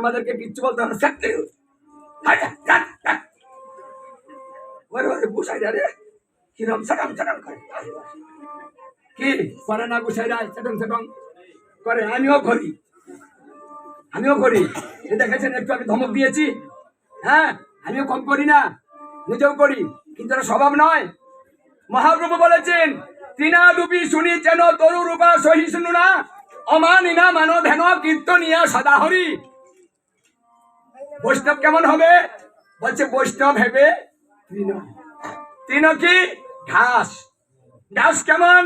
আমাদেরকে কিচ্ছু বলতে হবে ওরে ওরে রে। কিরম সাটাম সাটাম করে। কি না রায় সাটাম সাটাম করে। আমিও করি। আমিও করি। এ দেখেছেন, একটু আগে ধমক দিয়েছি। হ্যাঁ আমিও কম করি না। নিজেও করি। কিন্তু এটা স্বভাব নয়। মহাপ্রভু বলেছেন তিনা দুপি শুনি যেন তরু রূপা সহিষ্ণু না। অমানিনা মানো ধ্যান কীর্তনিয়া সদাহরি। বৈষ্ণব কেমন হবে? বলছে বৈষ্ণব হেবে তৃণ। কি? ঘাস। ঘাস কেমন?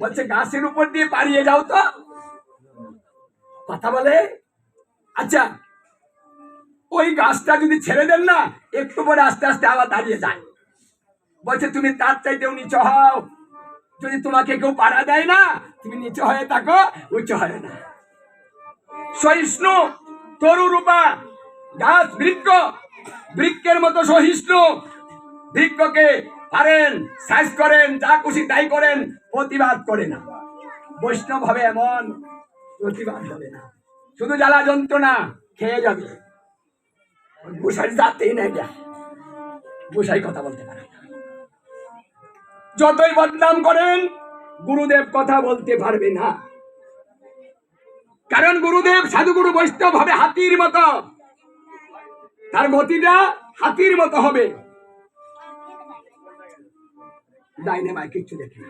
বলছে ঘাসের উপর দিয়ে পারিয়ে যাও তো। কথা বলে? আচ্ছা ওই গাছটা যদি ছেড়ে দেন না, একটু পরে আস্তে আস্তে আবার দাঁড়িয়ে যায়। বলছে, তুমি তার চাইতেও নিচু হও। যদি তোমাকে কেউ পাড়া দেয় না, তুমি নিচু হয়ে থাকো, উঁচু হয় না। সহিষ্ণু তরু রূপা গাছ বৃক্ষ। বৃক্ষের মতো সহিষ্ণু। বৃক্ষকে পারেন সাইজ করেন, যা খুশি তাই করেন, প্রতিবাদ করে না। বৈষ্ণব হবে এমন, প্রতিবাদ হবে না। শুধু জ্বালা যন্ত্রণা, খেয়ে যাবে। গোসাই যাতেই না এটা গোসাই কথা বলতে পারে যতই বদনাম করেন, গুরুদেব কথা বলতে পারবে না। কারণ গুরুদেব সাধুগুরু বৈষ্ণব হবে হাতির মতো। তার গতিটা হাতির মতো হবে। কিচ্ছু না।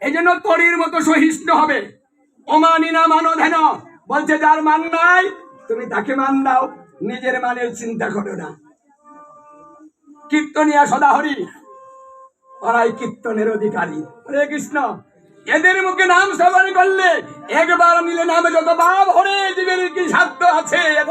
এই জন্য তরির মতো হবে। অমানিনা মানো ধ্যান বলছে, যার মান নাই, তুমি তাকে মান দাও। নিজের মানের চিন্তা করো না। কীর্তনিয়া সদাহরি। ওরাই কীর্তনের অধিকারী। হরে কৃষ্ণ। এদের মুখে নাম সবার করলে একবার নিলে নামে যত বাপ হরে জীবের কি সাধ্য আছে?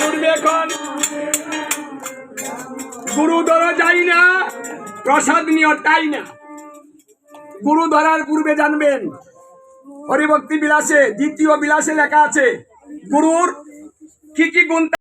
জল উঠবে এখন। গুরু ধরা যাই না, প্রসাদ নিয়ে তাই না। গুরু ধরার পূর্বে জানবেন, হরিভক্তি বিলাসে, দ্বিতীয় বিলাসে লেখা আছে, গুরুর কি কি গুণ